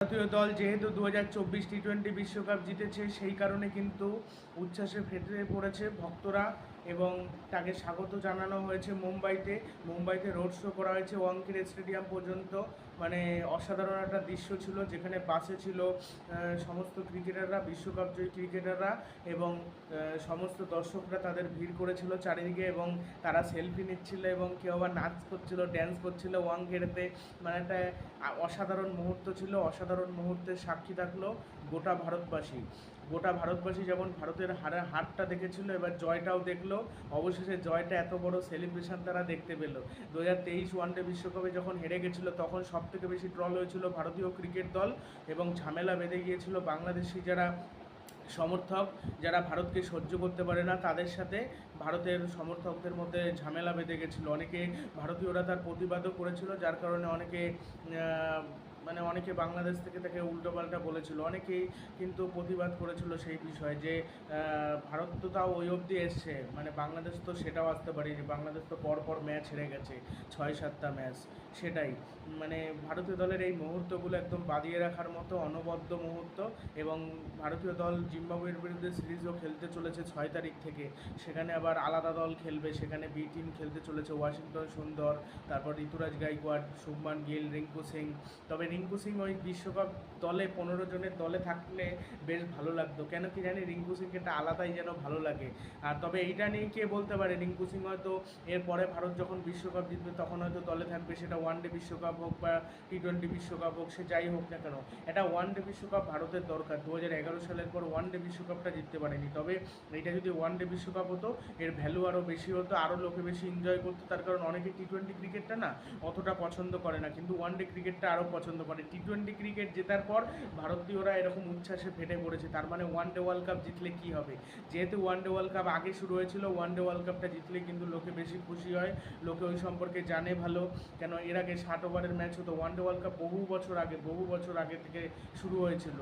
ভারতীয় দল যেহেতু দু হাজার চব্বিশ টি টোয়েন্টি বিশ্বকাপ জিতেছে, সেই কারণে কিন্তু উচ্ছ্বাসে ফেটে পড়েছে ভক্তরা এবং তাকে স্বাগত জানানো হয়েছে মুম্বাইতে। মুম্বাইতে রোড শো করা হয়েছে ওয়াংখেড়ে স্টেডিয়াম পর্যন্ত। মানে অসাধারণ একটা দৃশ্য ছিল, যেখানে বাসে ছিল সমস্ত ক্রিকেটাররা বিশ্বকাপ জয়ী ক্রিকেটাররা এবং সমস্ত দর্শকরা তাদের ভিড় করেছিল চারিদিকে এবং তারা সেলফি নিচ্ছিল এবং কেউ আবার নাচ করছিল, ড্যান্স করছিল ওয়াংখেড়েতে। মানে একটা অসাধারণ মুহূর্ত ছিল, অসাধারণ মুহূর্তের সাক্ষী থাকল গোটা ভারতবাসী। গোটা ভারতবাসী যেমন ভারতের হারে, হারটা দেখেছিল, এবার জয়টাও দেখল। অবশেষে জয়টা এত বড় সেলিব্রেশন তারা দেখতে পেল। দু হাজার তেইশ ওয়ানডে বিশ্বকাপে যখন হেরে গেছিল, তখন সব থেকে বেশি ট্রল হয়েছিল ভারতীয় ক্রিকেট দল এবং ঝামেলা বেঁধে গিয়েছিল বাংলাদেশি যারা সমর্থক যারা ভারতকে সহ্য করতে পারে না, তাদের সাথে ভারতের সমর্থকদের মধ্যে ঝামেলা বেঁধে গেছিল। অনেকে ভারতীয়রা তার প্রতিবাদও করেছিল, যার কারণে অনেকে মানে অনেকে বাংলাদেশ থেকে তাকে উল্টোপাল্টা বলেছিল, অনেকেই কিন্তু প্রতিবাদ করেছিল সেই বিষয়ে যে ভারত তো তাও ওই অবধি এসছে মানে বাংলাদেশ তো সেটাও আসতে পারে যে বাংলাদেশ তো পর পর ম্যাচ হেরে গেছে, ছয় সাতটা ম্যাচ, সেটাই। মানে ভারতীয় দলের এই মুহূর্তগুলো একদম বাদিয়ে রাখার মতো অনবদ্য মুহূর্ত এবং ভারতীয় দল জিম্বাবুয়ের বিরুদ্ধে সিরিজও খেলতে চলেছে ছয় তারিখ থেকে, সেখানে আবার আলাদা দল খেলবে, সেখানে বি টিম খেলতে চলেছে ওয়াশিংটন সুন্দর, তারপর ঋতুরাজ গাইকোয়াড, শুভমান গিল, রিঙ্কু সিং, তবে রিঙ্কু সিং ওই বিশ্বকাপ দলে, পনেরো জনের দলে থাকলে বেশ ভালো লাগতো। কেন কি জানি রিঙ্কু সিংকে একটা আলাদাই যেন ভালো লাগে। আর তবে এইটা নিয়ে কে বলতে পারে? রিঙ্কু সিং হয়তো এরপরে ভারত যখন বিশ্বকাপ জিতবে, তখন হয়তো দলে থাকবে সেটা ওয়ান ডে বিশ্বকাপ হোক বা টি টোয়েন্টি বিশ্বকাপ হোক, সে যাই হোক না কেন। এটা ওয়ান ডে বিশ্বকাপ ভারতের দরকার। দু এগারো সালের পর ওয়ান ডে বিশ্বকাপটা জিততে পারেনি। তবে এটা যদি ওয়ান ডে বিশ্বকাপ হতো, এর ভ্যালু আরও বেশি হতো আরও লোকে বেশি এনজয় করতো। তার কারণ অনেকে টি টোয়েন্টি ক্রিকেটটা না অতটা পছন্দ করে না। কিন্তু ওয়ান ডে ক্রিকেটটা আরও পছন্দ করে টি টোয়েন্টি ক্রিকেট জেতার পর ভারতীয়রা এরকম উচ্ছ্বাসে ফেটে পড়েছে, তার মানে ওয়ান ডে ওয়ার্ল্ড কাপ জিতলে কি হবে? যেহেতু ওয়ান ডে ওয়ার্ল্ড কাপ আগে শুরু হয়েছিল ওয়ান ডে ওয়ার্ল্ড কাপটা জিতলে কিন্তু লোকে বেশি খুশি হয়, লোকে ওই সম্পর্কে জানে ভালো। কেন এর আগে ষাট ওভারের ম্যাচ হতো ওয়ান ডে ওয়ার্ল্ড কাপ বহু বছর আগে, বহু বছর আগে থেকে শুরু হয়েছিল।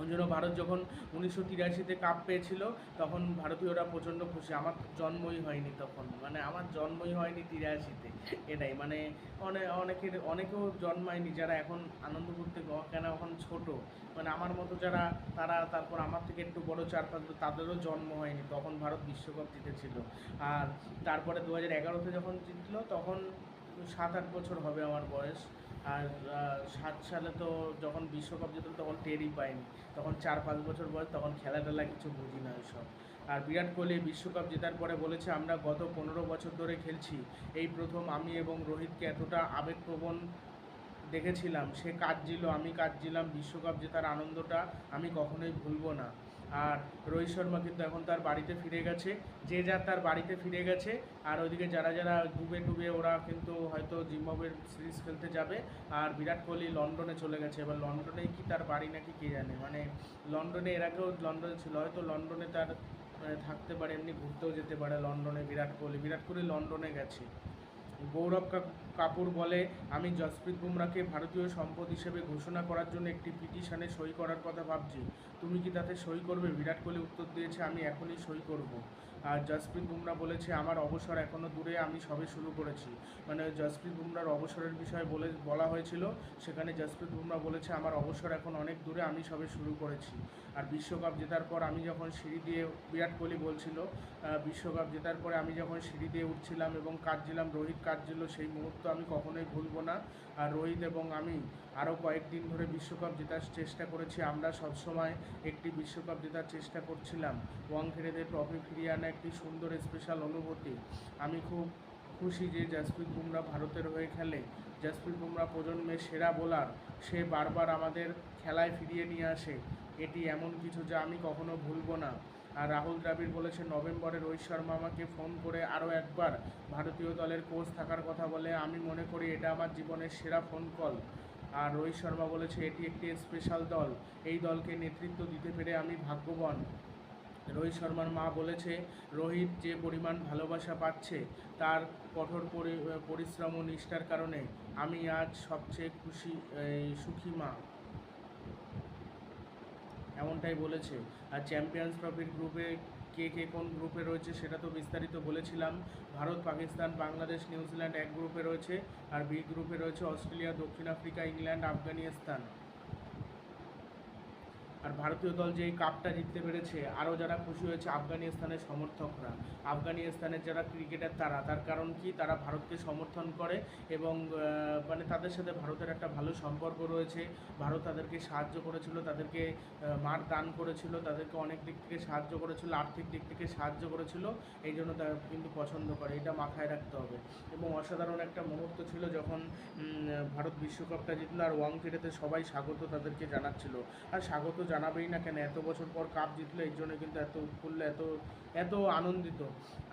ওই জন্য ভারত যখন উনিশশো তিরাশিতে কাপ পেয়েছিল, তখন ভারতীয়রা প্রচণ্ড খুশি। আমার জন্মই হয়নি তখন। মানে আমার জন্মই হয়নি তিরাশিতে। এটাই। মানে অনেক অনেকের অনেকেও জন্মায়নি যারা এখন আনন্দ করতে কেন এখন ছোট? মানে আমার মতো যারা, তারা তারপর আমার থেকে একটু বড় চার পাঁচ তাদেরও জন্ম হয়নি। তখন ভারত বিশ্বকাপ জিতেছিল। আর তারপরে দু হাজার এগারোতে যখন জিতলো, তখন সাত আট বছর হবে আমার বয়স। আর সাত সালে তো যখন বিশ্বকাপ জিতল তখন টেরই পাইনি। তখন চার পাঁচ বছর বয়স, তখন খেলা টেলা কিছু বুঝি না ওইসব। আর বিরাট কোহলি বিশ্বকাপ জেতার পরে বলেছে, আমরা গত পনেরো বছর ধরে খেলছি। এই প্রথম আমি এবং রোহিতকে এতটা আবেগপ্রবণ দেখেছিলাম। সে কাজ কাঁদছিল, আমি কাজ কাঁদছিলাম। বিশ্বকাপ জেতার আনন্দটা আমি কখনোই ভুলবো না। আর রোহিত শর্মা কিন্তু এখন তার বাড়িতে ফিরে গেছে। যে যার তার বাড়িতে ফিরে গেছে, আর ওইদিকে যারা যারা ডুবে ডুবে ওরা কিন্তু হয়তো জিম্বাবুয়ের সিরিজ খেলতে যাবে। আর বিরাট কোহলি লন্ডনে চলে গেছে। এবার লন্ডনেই কি তার বাড়ি নাকি কে জানে? মানে লন্ডনে এর আগেও লন্ডনে ছিল, হয়তো লন্ডনে তার থাকতে পারে, এমনি ঘুরতেও যেতে পারে লন্ডনে বিরাট কোহলি। বিরাট কোহলি লন্ডনে গেছে। গৌরব কাপুর বলে, আমি জসপ্রীত বুমরাকে ভারতীয় সম্পদ হিসেবে ঘোষণা করার জন্য একটি পিটিশনে সই করার কথা ভাবছি। তুমি কি তাতে সই করবে? বিরাট কোহলি উত্তর দিয়েছে, আমি এখনই সই করব। আর জসপ্রীত বুমরা বলেছে, আমার অবসর এখনও দূরে, আমি সবে শুরু করেছি। মানে জসপ্রীত বুমরার অবসরের বিষয়ে বলে, বলা হয়েছিল, সেখানে জসপ্রীত বুমরা বলেছে, আমার অবসর এখন অনেক দূরে, আমি সবে শুরু করেছি। আর বিশ্বকাপ জেতার পর আমি যখন সিঁড়ি দিয়ে, বিরাট কোহলি বলছিল বিশ্বকাপ জেতার পরে আমি যখন সিঁড়ি দিয়ে উঠছিলাম এবং কাঁদছিলাম, রোহিত কাঁদছিল, সেই মুহূর্ত আমি কখনোই ভুলবো না। আর রোহিত এবং আমি আরও কয়েকদিন ধরে বিশ্বকাপ জেতার চেষ্টা করেছি। আমরা সবসময় একটি বিশ্বকাপ জেতার চেষ্টা করছিলাম। ওয়াংখেড়েদের ট্রফি ফিরিয়ে আনা একটি সুন্দর স্পেশাল অনুভূতি। আমি খুব খুশি যে জাসপ্রীত বুমরা ভারতের হয়ে খেলে। জাসপ্রীত বুমরা প্রজন্মের সেরা বোলার সে বারবার আমাদের খেলায় ফিরিয়ে নিয়ে আসে। এটি এমন কিছু যা আমি কখনো ভুলবো না। আর রাহুল দ্রাবিড় বলেছে নভেম্বরে রোহিত শর্মা আমাকে ফোন করে আরও একবার ভারতীয় দলের কোচ থাকার কথা বলে, আমি মনে করি এটা আমার জীবনের সেরা ফোন কল আর রোহিত শর্মা বলেছে, এটি একটি স্পেশাল দল। এই দলকে নেতৃত্ব দিতে পেরে আমি ভাগ্যবান। রোহিত শর্মার মা বলেছে, রোহিত যে পরিমাণ ভালোবাসা পাচ্ছে, তার কঠোর পরি- পরিশ্রম ও নিষ্ঠার কারণে আমি আজ সবচেয়ে খুশি সুখী মা। এমনটাই বলেছে। আর চ্যাম্পিয়ন্স ট্রফির গ্রুপে কে কে কোন গ্রুপে রয়েছে সেটা তো বিস্তারিত বলেছিলাম। ভারত, পাকিস্তান, বাংলাদেশ, নিউজিল্যান্ড এক গ্রুপে রয়েছে। আর বি গ্রুপে রয়েছে অস্ট্রেলিয়া, দক্ষিণ আফ্রিকা, ইংল্যান্ড, আফগানিস্তান। আর ভারতীয় দল যে এই কাপটা জিততে পেরেছে, আরও যারা খুশি হয়েছে আফগানিস্তানের সমর্থকরা। আফগানিস্তানের যারা ক্রিকেটার তারা, তার কারণ কি? তারা ভারতকে সমর্থন করে এবং মানে তাদের সাথে ভারতের একটা ভালো সম্পর্ক রয়েছে। ভারত তাদেরকে সাহায্য করেছিল, তাদেরকে মার দান করেছিল, তাদেরকে অনেক দিক থেকে সাহায্য করেছিল, আর্থিক দিক থেকে সাহায্য করেছিল, এই জন্য তারা কিন্তু পছন্দ করে, এটা মাথায় রাখতে হবে। এবং অসাধারণ একটা মুহূর্ত ছিল যখন ভারত বিশ্বকাপটা জিতলো, আর ওয়াংখেড়েতে সবাই স্বাগত তাদেরকে জানাচ্ছিল। আর স্বাগত জানাবেই না কেন? এত বছর পর কাপ জিতলো এর জন্য কিন্তু এত উৎফুল্ল এত এত আনন্দিত।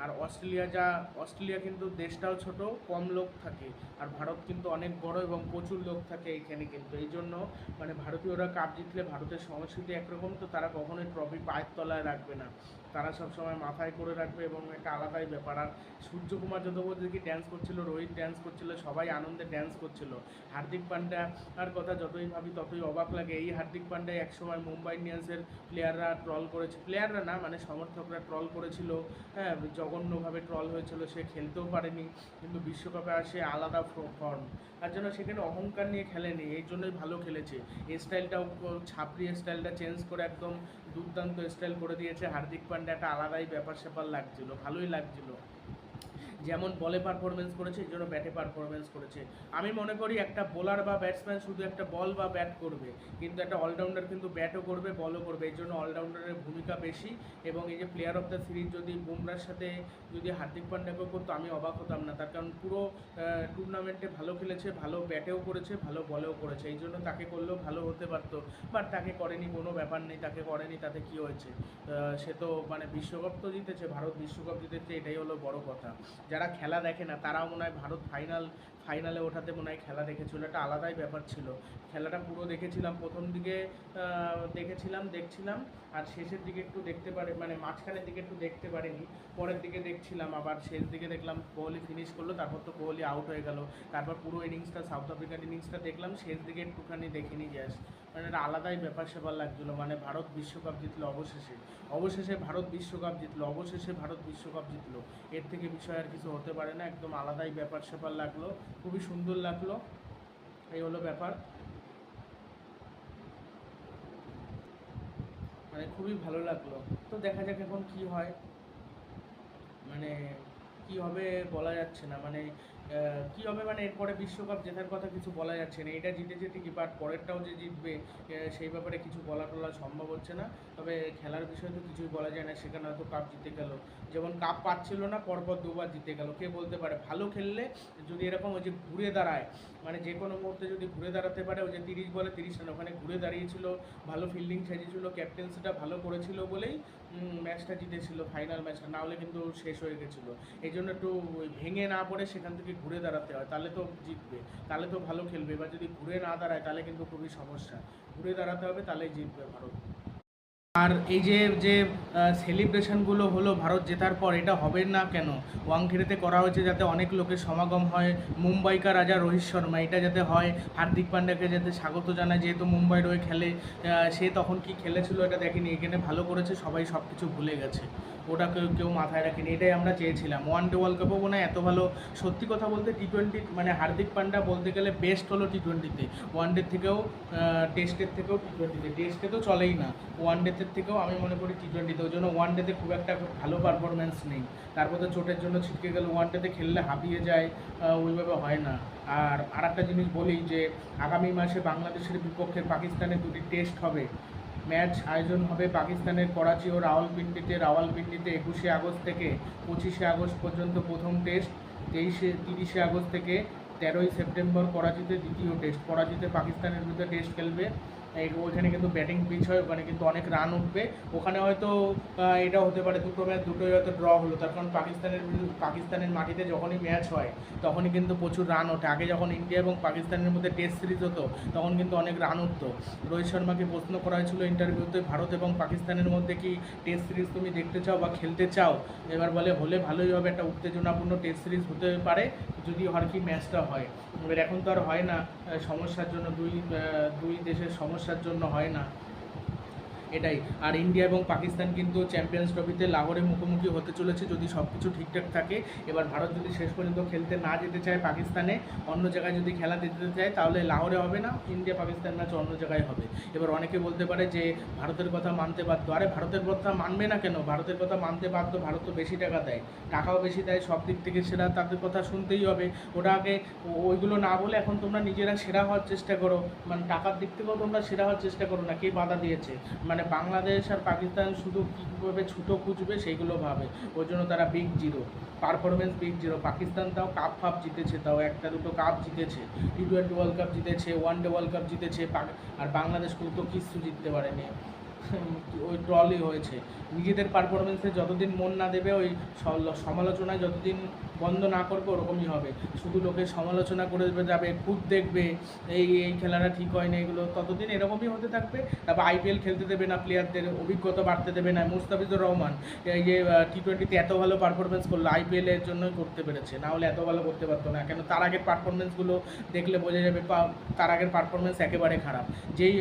আর অস্ট্রেলিয়া যা, অস্ট্রেলিয়া কিন্তু দেশটাও ছোট, কম লোক থাকে। আর ভারত কিন্তু অনেক বড় এবং প্রচুর লোক থাকে এইখানে কিন্তু। এই জন্য মানে ভারতীয়রা কাপ জিতলে ভারতের সংস্কৃতি একরকম, তো তারা কখনোই ট্রফি পায়ের তলায় রাখবে না। তারা সব সময় মাথায় করে রাখবে এবং একটা আলাদাই ব্যাপার। আর সূর্যকুমার যাদব কি ড্যান্স করছিল, রোহিত ড্যান্স করছিল, সবাই আনন্দে ড্যান্স করছিল। হার্দিক পান্ডা আর কথা যতই ভাবি, ততই অবাক লাগে। এই হার্দিক পান্ডা একসময় মুম্বাই ইন্ডিয়ান্সের প্লেয়াররা ট্রল করেছে। প্লেয়াররা না মানে সমর্থকরা ট্রল করেছিল। হ্যাঁ জঘন্যভাবে ট্রল হয়েছিল, সে খেলতেও পারেনি। কিন্তু বিশ্বকাপে আসে আলাদা ফর্ম তার জন্য সেখানে অহংকার নিয়ে খেলেনি, এই জন্যই ভালো খেলেছে। স্টাইলটাও ছাপড়ি স্টাইলটা চেঞ্জ করে একদম দুর্দান্ত স্টাইল করে দিয়েছে হার্দিক পান্ডা। একটা আলাদাই ব্যাপার স্যাপার লাগছিল ভালোই লাগছিল। যেমন বলে পারফরমেন্স করেছে জন্য ব্যাটে পারফরমেন্স করেছে। আমি মনে করি একটা বোলার বা ব্যাটসম্যান শুধু একটা বল বা ব্যাট করবে, কিন্তু একটা অলরাউন্ডার কিন্তু ব্যাটও করবে বলও করবে। এই জন্য অলরাউন্ডারের ভূমিকা বেশি এবং এই যে প্লেয়ার অফ দ্য সিরিজ যদি বুমরার সাথে যদি হার্দিক পান্ডাকেও করতো, আমি অবাক হতাম না। তার কারণ পুরো টুর্নামেন্টে ভালো খেলেছে, ভালো ব্যাটেও করেছে, ভালো বলেও করেছে। এই জন্য তাকে করলেও ভালো হতে পারতো বাট তাকে করেনি, কোনো ব্যাপার নেই, তাকে করেনি, তাতে কি হয়েছে? সে তো মানে বিশ্বকাপ তো জিতেছে, ভারত বিশ্বকাপ জিতেছে, এটাই হলো বড় কথা। যারা খেলা দেখে না, তারাও মনে হয় ভারত ফাইনাল ফাইনালে ওঠাতে মনে হয় খেলা দেখেছিল। একটা আলাদাই ব্যাপার ছিল। খেলাটা পুরো দেখেছিলাম, প্রথম দিকে দেখেছিলাম, দেখছিলাম, আর শেষের দিকে একটু দেখতে পারে মানে মাঝখানের দিকে একটু দেখতে পারিনি। পরের দিকে দেখছিলাম, আবার শেষ দিকে দেখলাম কোহলি ফিনিশ করল, তারপর তো কোহলি আউট হয়ে গেল। তারপর পুরো ইনিংসটা সাউথ আফ্রিকার ইনিংসটা দেখলাম, শেষ দিকে একটুখানি দেখিনি জাস্ট মানে একটা আলাদাই ব্যাপার স্যাপার লাগছিল। মানে ভারত বিশ্বকাপ জিতলো অবশেষে। অবশেষে ভারত বিশ্বকাপ জিতলো, অবশেষে ভারত বিশ্বকাপ জিতলো। এর থেকে বিষয় আর কিছু হতে পারে না, একদম আলাদাই ব্যাপার স্যাপার লাগল। খুবই সুন্দর লাগল। এই হলো ব্যাপার। মানে খুবই ভালো লাগল। তো দেখা যাক এখন কি হয়। মানে কি হবে বলা যাচ্ছে না। মানে কি হবে মানে এরপরে বিশ্বকাপ জেতার কথা কিছু বলা যাচ্ছে না। এটা জিতেছে ঠিকই বাট পরেরটাও যে জিতবে সেই ব্যাপারে কিছু বলা টলা সম্ভব হচ্ছে না। তবে খেলার বিষয়ে তো কিছুই বলা যায় না, সেখানে হয়তো কাপ জিতে গেল। যেমন কাপ পাচ্ছিল না, পরপর দুবার জিতে গেল। কে বলতে পারে? ভালো খেললে যদি এরকম ওই যে ঘুরে দাঁড়ায় মানে যে কোনো মুহূর্তে যদি ঘুরে দাঁড়াতে পারে, ওই যে তিরিশ বলে তিরিশ রান, ওখানে ঘুরে দাঁড়িয়েছিল, ভালো ফিল্ডিং সাজিয়েছিল ক্যাপ্টেন্সিটা ভালো করেছিল বলেই ম্যাচটা জিতেছিল ফাইনাল ম্যাচটা না হলে কিন্তু শেষ হয়ে গেছিল। এই জন্য একটু ভেঙে না পড়ে সেখান থেকে ঘুরে দাঁড়াতে হয়, তাহলে তো জিতবে, তাহলে তো ভালো খেলবে। এবার যদি ঘুরে না দাঁড়ায়, তাহলে কিন্তু খুবই সমস্যা। ঘুরে দাঁড়াতে হবে, তাহলেই জিতবে ভারত। আর এই যে যে সেলিব্রেশনগুলো হলো ভারত জেতার পর, এটা হবে না কেন? ওয়াংখেড়েতে করা হয়েছে যাতে অনেক লোকের সমাগম হয়। মুম্বাইকার রাজা রোহিত শর্মা, এটা যাতে হয়। হার্দিক পান্ডাকে যাতে স্বাগত জানায়, যেহেতু মুম্বাইয়ের হয়ে খেলে সে তখন কি খেলেছিল এটা দেখেনি। এখানে ভালো করেছে, সবাই সব কিছু ভুলে গেছে। ওটা কেউ কেউ মাথায় রাখেনি। এটাই আমরা চেয়েছিলাম। ওয়ান ডে ওয়ার্ল্ড কাপও মনে এত ভালো। সত্যি কথা বলতে টি টোয়েন্টি মানে হার্দিক পান্ডা বলতে গেলে বেস্ট হলো টি টোয়েন্টিতে ওয়ান ডে থেকেও টেস্টের থেকেও টি টোয়েন্টিতে টেস্টে তো চলেই না। ওয়ান ডেতে থেকেও আমি মনে করি টি টোয়েন্টিতে ওই জন্য ওয়ান ডেতে খুব একটা ভালো পারফরমেন্স নেই। তারপর তো চোটের জন্য ছিটকে গেল ওয়ান ডেতে খেললে হাঁপিয়ে যায় ওইভাবে হয় না। আর আরেকটা জিনিস বলি যে, আগামী মাসে বাংলাদেশের বিপক্ষে পাকিস্তানে দুটি টেস্ট হবে। ম্যাচ আয়োজন হবে পাকিস্তানের করাচি ও রাওয়ালপিন্ডিতে। রাওয়ালপিন্ডিতে একুশে আগস্ট থেকে পঁচিশে আগস্ট পর্যন্ত প্রথম টেস্ট তেইশে, তিরিশে আগস্ট থেকে তেরোই সেপ্টেম্বর করাচিতে দ্বিতীয় টেস্ট করাচিতে পাকিস্তানের বিরুদ্ধে টেস্ট খেলবে ওইখানে কিন্তু ব্যাটিং পিচ হয়, ওখানে কিন্তু অনেক রান উঠবে। ওখানে হয়তো এটা হতে পারে, দুটো ম্যাচ, দুটোই হয়তো ড্র হলো। তার কারণ পাকিস্তানের পাকিস্তানের মাটিতে যখনই ম্যাচ হয়, তখনই কিন্তু প্রচুর রান ওঠে। আগে যখন ইন্ডিয়া এবং পাকিস্তানের মধ্যে টেস্ট সিরিজ হতো, তখন কিন্তু অনেক রান উঠতো। রোহিত শর্মাকে প্রশ্ন করা হয়েছিল ইন্টারভিউতে ভারত এবং পাকিস্তানের মধ্যে কি টেস্ট সিরিজ তুমি দেখতে চাও বা খেলতে চাও? এবার বলে, হলে ভালোই হবে, একটা উত্তেজনাপূর্ণ টেস্ট সিরিজ হতে পারে, যদি আর কি ম্যাচটা হয়। এবার এখন তো আর হয় না সমস্যার জন্য দুই দুই দেশের সমস্যার জন্য হয় না। এটাই। আর ইন্ডিয়া এবং পাকিস্তান কিন্তু চ্যাম্পিয়ন্স ট্রফিতে লাহোরে মুখোমুখি হতে চলেছে যদি সব কিছু ঠিকঠাক থাকে। এবার ভারত যদি শেষ পর্যন্ত খেলতে না যেতে চায় পাকিস্তানে, অন্য জায়গায় যদি খেলা দিতে চায়, তাহলে লাহোরে হবে না, ইন্ডিয়া পাকিস্তান ম্যাচ অন্য জায়গায় হবে। এবার অনেকে বলতে পারে যে, ভারতের কথা মানতে বাধ্য। আরে, ভারতের কথা মানবে না কেন? ভারতের কথা মানতে বাধ্য, ভারত তো বেশি টাকা দেয়। টাকাও বেশি দেয়, সব দিক থেকে সেরা তাদের কথা শুনতেই হবে। ওটাকে ও- ওইগুলো না বলে এখন তোমরা নিজেরা সেরা হওয়ার চেষ্টা করো। মানে টাকার দিক থেকেও তোমরা সেরা হওয়ার চেষ্টা করো না, কে বাধা দিয়েছে? মানে বাংলাদেশ আর পাকিস্তান শুধু কীভাবে ছুটো খুঁজবে সেইগুলো ভাবে। ওই জন্য তারা big zero performance big zero Pakistan তাও কাপ ফাপ জিতেছে তাও। একটা দুটো কাপ জিতেছে। টি টোয়েন্টি ওয়ার্ল্ড কাপ জিতেছে ওয়ান ডে ওয়ার্ল্ড কাপ জিতেছে আর বাংলাদেশ কিন্তু কিছু জিততে পারেনি। ওই ড্রলই হয়েছে। নিজেদের পারফরমেন্সে যতদিন মন না দেবে, ওই সমালোচনায় যতদিন বন্ধ না করবে, ওরকমই হবে। শুধু লোকে সমালোচনা করে যাবে খুদ দেখবে, এই এই খেলাটা ঠিক হয় না এগুলো ততদিন এরকমই হতে থাকবে। তারপর আইপিএল খেলতে দেবে না প্লেয়ারদের অভিজ্ঞতা বাড়তে দেবে না। মুস্তাফিজুর রহমান, এই যে টি টোয়েন্টিতে এত ভালো পারফরমেন্স করল আইপিএল এর জন্যই করতে পেরেছে। না হলে এত ভালো করতে পারতো না। কেন তার আগের পারফরমেন্সগুলো দেখলে বোঝা যাবে তার আগের পারফরমেন্স একেবারে খারাপ। যেই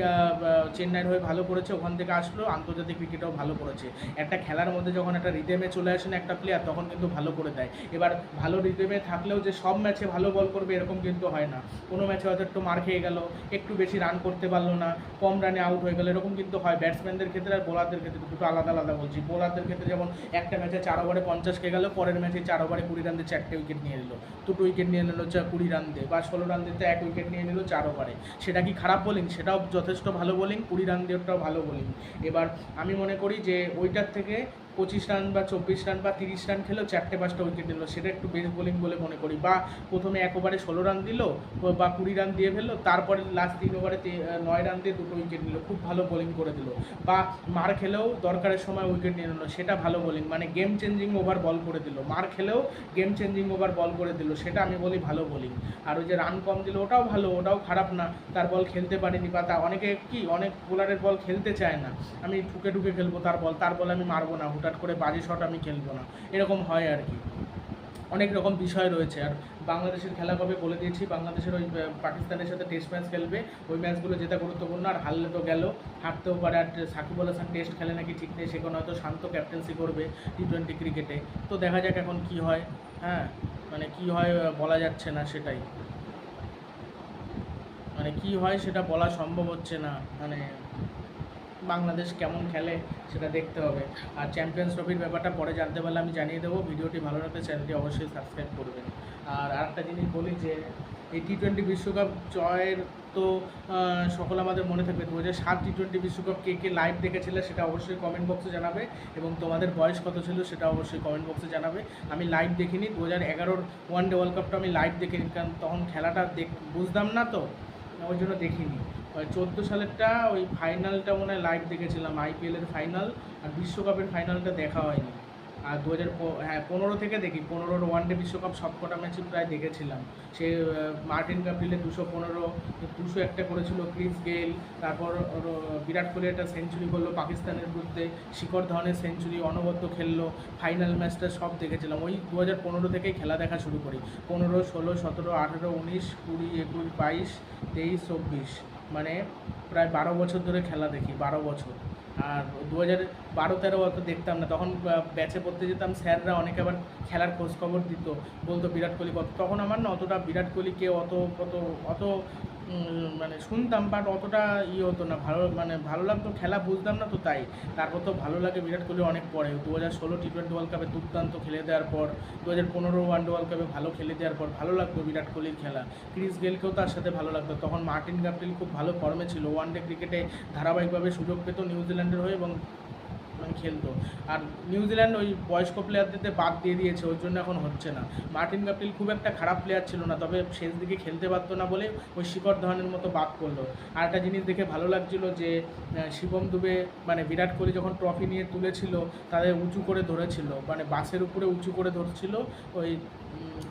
চেন্নাইয়ের হয়ে ভালো করেছে, ওখান থেকে আসলো, আন্তর্জাতিক ক্রিকেটেও ভালো করেছে। একটা খেলার মধ্যে যখন একটা রিদেমে চলে আসে না একটা প্লেয়ার তখন কিন্তু ভালো করে দেয়। এবার ভালো রিদেমে থাকলেও যে সব ম্যাচে ভালো বল করবে এরকম কিন্তু হয় না। কোনো ম্যাচে হয়তো একটু মার খেয়ে গেল, একটু বেশি রান করতে পারল না, কম রানে আউট হয়ে গেল, এরকম কিন্তু হয়। ব্যাটসম্যানদের ক্ষেত্রে আর বোলারদের ক্ষেত্রে দুটো আলাদা আলাদা বলছি। বোলারদের ক্ষেত্রে যেমন একটা ম্যাচে চার ওভারে পঞ্চাশ খেয়ে গেল, পরের ম্যাচে চার ওভারে কুড়ি রান দিয়ে চারটে উইকেট নিয়ে নিল। দুটো উইকেট নিয়ে নিল চা- কুড়ি রান দিয়ে, বা ষোলো রান দিতে এক উইকেট নিয়ে নিল চার ওভারে সেটা কি খারাপ বোলিং সেটাও যথেষ্ট ভালো বোলিং কুড়ি রান দিয়ে ওটাও ভালো বোলিং এবার আমি মনে করি যে ওইটার থেকে পঁচিশ রান বা চব্বিশ রান বা তিরিশ রান খেলেও চারটে পাঁচটা উইকেট নিল সেটা একটু বেস্ট বোলিং বলে মনে করি। বা প্রথমে এক ওভারে ষোলো রান দিল, বা কুড়ি রান দিয়ে ফেলল, তারপরে লাস্ট তিন ওভারে নয় রান দিয়ে দুটো উইকেট নিল। খুব ভালো বোলিং করে দিল। বা মার খেলেও দরকারের সময় উইকেট নিয়ে নিল। সেটা ভালো বোলিং মানে গেম চেঞ্জিং ওভার বল করে দিল। মার খেলেও গেম চেঞ্জিং ওভার বল করে দিল। সেটা আমি বলি ভালো বোলিং আর ওই যে রান কম দিল, ওটাও ভালো, ওটাও খারাপ না। তার বল খেলতে পারেনি বা তা অনেকে কি, অনেক বোলারের বল খেলতে চায় না। আমি ঠুকে ঠুকে খেলব তার বল তার বল আমি মারবো না। হুটাট করে বাজে শট আমি খেলব না। এরকম হয় আর কি। অনেক রকম বিষয় রয়েছে। আর বাংলাদেশের খেলা কবে বলে দিয়েছি? বাংলাদেশের ওই পাকিস্তানের সাথে টেস্ট ম্যাচ খেলবে। ওই ম্যাচগুলো যেটা গুরুত্বপূর্ণ, আর হারলে তো গেল। হারতেও পারে। আর সাকিব আল হাসান টেস্ট খেলে নাকি ঠিক নেই সেখানে হয়তো শান্ত ক্যাপ্টেন্সি করবে টি টোয়েন্টি ক্রিকেটে তো দেখা যাক এখন কি হয়। হ্যাঁ? মানে কি হয় বলা যাচ্ছে না সেটাই। মানে কি হয় সেটা বলা সম্ভব হচ্ছে না। মানে বাংলাদেশ কেমন খেলে সেটা দেখতে হবে। আর চ্যাম্পিয়ন্স ট্রফির ব্যাপারটা পরে জানতে পারলে আমি জানিয়ে দেবো। ভিডিওটি ভালো লাগলে চ্যানেলটি অবশ্যই সাবস্ক্রাইব করবেন। আর আরেকটা জিনিস বলি যে, এই টি টোয়েন্টি বিশ্বকাপ জয়ের তো সকল আমাদের মনে থাকবে। দু হাজার সাত টি টোয়েন্টি বিশ্বকাপ কে কে লাইভ দেখেছিলে সেটা অবশ্যই কমেন্ট বক্সে জানাবে এবং তোমাদের বয়স কত ছিল সেটা অবশ্যই কমেন্ট বক্সে জানাবে। আমি লাইভ দেখিনি। দু হাজার এগারোর ওয়ান ডে ওয়ার্ল্ড কাপটা আমি লাইভ দেখিনি, কারণ তখন খেলাটা দেখ বুঝতাম না তো, ওই জন্য দেখিনি। চোদ্দ সালেরটা ওই ফাইনালটা মনে হয় লাইভ দেখেছিলাম আইপিএলের ফাইনাল আর বিশ্বকাপের ফাইনালটা দেখা হয়নি। আর দু হাজার হ্যাঁ পনেরো থেকে দেখি, পনেরোর ওয়ান ডে বিশ্বকাপ সবকটা ম্যাচই প্রায় দেখেছিলাম। সে মার্টিন কাপিলে দুশো পনেরো, দুশো একটা করেছিল ক্রিস গেল তারপর বিরাট কোহলি একটা সেঞ্চুরি করল পাকিস্তানের বিরুদ্ধে, শিখর ধরনের সেঞ্চুরি অনবদ্য খেললো ফাইনাল ম্যাচটা সব দেখেছিলাম। ওই দু হাজার পনেরো থেকেই খেলা দেখা শুরু করি। পনেরো, ষোলো, সতেরো, আঠেরো, উনিশ, কুড়ি, একুশ, বাইশ, তেইশ, চব্বিশ। মানে প্রায় বারো বছর ধরে খেলা দেখি বারো বছর। আর দু হাজার বারো তেরো অত দেখতাম না। তখন ব্যাচে পড়তে যেতাম স্যাররা অনেকে আবার খেলার খোঁজ খবর দিত বলতো বিরাট কোহলি কত তখন আমার না অতটা বিরাট কোহলিকে অত কত অত উম, মানে শুনতাম বাট অতটা ইয়ে হতো না। ভালো মানে ভালো লাগতো, খেলা বুঝতাম না তো তাই। তারপর তো ভালো লাগে বিরাট কোহলি অনেক পরে। দু হাজার ষোলো টি টোয়েন্টি ওয়ার্ল্ড কাপে দুর্দান্ত খেলে দেওয়ার পর দু হাজার পনেরো ওয়ানডে ওয়ার্ল্ড কাপে ভালো খেলে দেওয়ার পর ভালো লাগতো বিরাট কোহলির খেলা। ক্রিস গেলকেও তার সাথে ভালো লাগতো। তখন মার্টিন গাপটিল খুব ভালো ফর্মে ছিল। ওয়ান ডে ক্রিকেটে ধারাবাহিকভাবে সুযোগ পেত নিউজিল্যান্ডের হয়ে এবং খেলতো। আর নিউজিল্যান্ড ওই বয়স্ক প্লেয়ারদেরতে বাদ দিয়ে দিয়েছে ওই জন্য এখন হচ্ছে না। মার্টিন গাপটিল খুব একটা খারাপ প্লেয়ার ছিল না, তবে শেষ দিকে খেলতে পারতো না বলে ওই শিকর ধরনের মতো বাদ করল আর একটা জিনিস দেখে ভালো লাগছিল যে শিবম দুবে মানে বিরাট কোহলি যখন ট্রফি নিয়ে তুলেছিল, তাদের উঁচু করে ধরেছিল মানে বাসের উপরে উঁচু করে ধরছিল ওই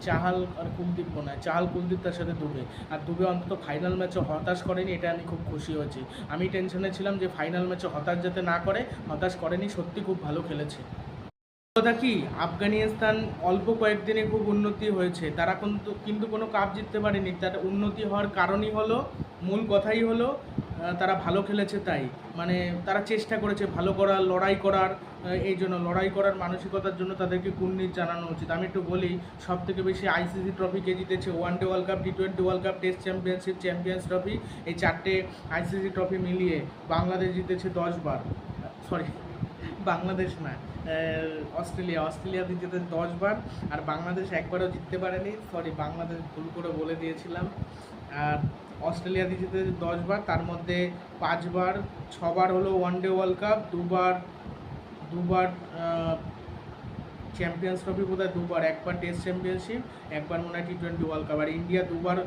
চাহাল আর কুলদীপ মনে হয়। চাহাল কুলদীপ তার সাথে দুবে। আর দুবে অন্তত ফাইনাল ম্যাচে হতাশ করেনি, এটা আমি খুব খুশি হয়েছি। আমি টেনশনে ছিলাম যে ফাইনাল ম্যাচে হতাশ যাতে না করে, হতাশ করেনি, সত্যি খুব ভালো খেলেছে। কথা কি? আফগানিস্তান অল্প কয়েকদিনে খুব উন্নতি হয়েছে। তারা কিন্তু কিন্তু কোনো কাপ জিততে পারেনি। তার উন্নতি হওয়ার কারণই হলো, মূল কথাই হলো তারা ভালো খেলেছে তাই। মানে তারা চেষ্টা করেছে ভালো করার, লড়াই করার। এই জন্য লড়াই করার মানসিকতার জন্য তাদেরকে কুর্নিশ জানানো উচিত। আমি একটু বলি সব থেকে বেশি আইসিসি ট্রফি কে জিতেছে one day world cup T twenty world cup test championship champions trophy এই চারটে আইসিসি ট্রফি মিলিয়ে বাংলাদেশ জিতেছে দশ বার। সরি বাংলাদেশ না অস্ট্রেলিয়া। অস্ট্রেলিয়া জিতেছে দশ বার আর বাংলাদেশ একবারও জিততে পারেনি। সরি বাংলাদেশ ভুল করে বলে দিয়েছিলাম। আর অস্ট্রেলিয়া জিতেছে দশ বার, তার মধ্যে পাঁচবার ছবার হলো ওয়ান ডে ওয়ার্ল্ড কাপ দুবার দুবার চ্যাম্পিয়ন্স ট্রফি বোধহয় দুবার। একবার টেস্ট চ্যাম্পিয়নশিপ একবার মনে হয় টি টোয়েন্টি ওয়ার্ল্ড কাপ আর ইন্ডিয়া দুবার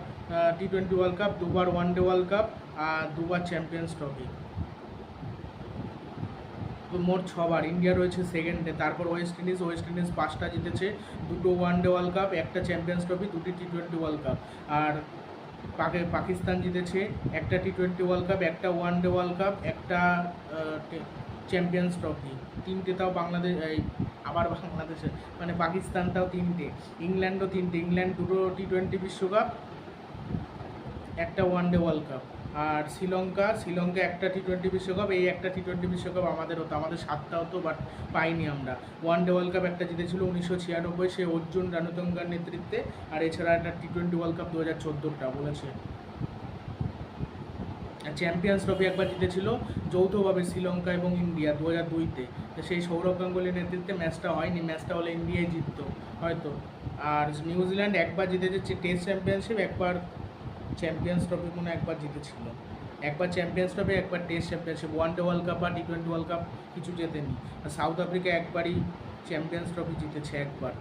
টি টোয়েন্টি ওয়ার্ল্ড কাপ দুবার ওয়ান ডে ওয়ার্ল্ড কাপ আর দুবার চ্যাম্পিয়ন্স ট্রফি মোট ছবার। ইন্ডিয়া রয়েছে সেকেন্ডে তারপর ওয়েস্ট ইন্ডিজ ওয়েস্ট ইন্ডিজ পাঁচটা জিতেছে। দুটো ওয়ান ডে ওয়ার্ল্ড কাপ একটা চ্যাম্পিয়ন্স ট্রফি দুটি টি টোয়েন্টি ওয়ার্ল্ড কাপ আর পাকে পাকিস্তান জিতেছে। একটা টি টোয়েন্টি ওয়ার্ল্ড কাপ একটা ওয়ান ডে ওয়ার্ল্ড কাপ একটা চ্যাম্পিয়ন্স ট্রফি তিনটে তাও বাংলাদেশ আবার বাংলাদেশে। মানে পাকিস্তানটাও তিনটে, ইংল্যান্ডও তিনটে। ইংল্যান্ড দুটো টি টোয়েন্টি বিশ্বকাপ, একটা ওয়ান ডে ওয়ার্ল্ড কাপ আর শ্রীলঙ্কা শ্রীলঙ্কা একটা টি টোয়েন্টি বিশ্বকাপ, এই একটা টি টোয়েন্টি বিশ্বকাপ আমাদের হতো আমাদের সাতটা হতো বাট পাইনি আমরা। ওয়ান ডে ওয়ার্ল্ড কাপ একটা জিতেছিল উনিশশো ছিয়ানব্বই, সে অর্জুন রানুতঙ্গার নেতৃত্বে। আর এছাড়া একটা টি টোয়েন্টি ওয়ার্ল্ড কাপ দু হাজার চোদ্দোটা বলেছে। চ্যাম্পিয়ন্স ট্রফি একবার জিতেছিল, যৌথভাবে শ্রীলঙ্কা এবং ইন্ডিয়া দু হাজার দুইতে সেই সৌরভ গাঙ্গুলির নেতৃত্বে ম্যাচটা হয়নি, ম্যাচটা হলে ইন্ডিয়াই জিততো, হয়তো। আর নিউজিল্যান্ড একবার জিতেছে টেস্ট চ্যাম্পিয়নশিপ একবার চ্যাম্পিয়ন্স ট্রফি হয় একবার জিতেছিল। একবার চ্যাম্পিয়ন্স ট্রফি একবার test championship. One day world cup বা টি টোয়েন্টি ওয়ার্ল্ড কাপ কিছু জেতেনি। আর সাউথ আফ্রিকা একবারই চ্যাম্পিয়ন্স ট্রফি জিতেছে একবার।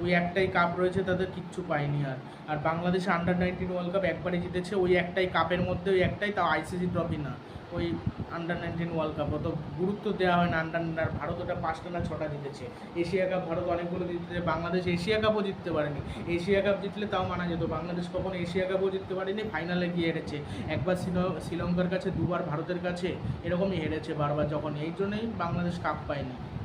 ওই একটাই কাপ রয়েছে, তাদের কিচ্ছু পায়নি আর। আর Bangladesh under nineteen world cup একবারই জিতেছে, ওই একটাই কাপের মধ্যে ওই একটাই, তাও আইসিসি ট্রফি না। ওই আন্ডার নাইনটিন ওয়ার্ল্ড কাপ অত গুরুত্ব দেওয়া হয় না আন্ডার আর ভারত ওটা পাঁচটা না ছটা জিতেছে। এশিয়া কাপ ভারত অনেকগুলো জিতেছে, বাংলাদেশ এশিয়া কাপও জিততে পারেনি। এশিয়া কাপ জিতলে তাও মানা যেত, বাংলাদেশ কখনো এশিয়া কাপও জিততে পারেনি ফাইনালে গিয়ে হেরেছে। একবার শ্রীল- শ্রীলঙ্কার কাছে, দুবার ভারতের কাছে, এরকমই হেরেছে বারবার যখন এই জন্যই বাংলাদেশ কাপ পায়নি।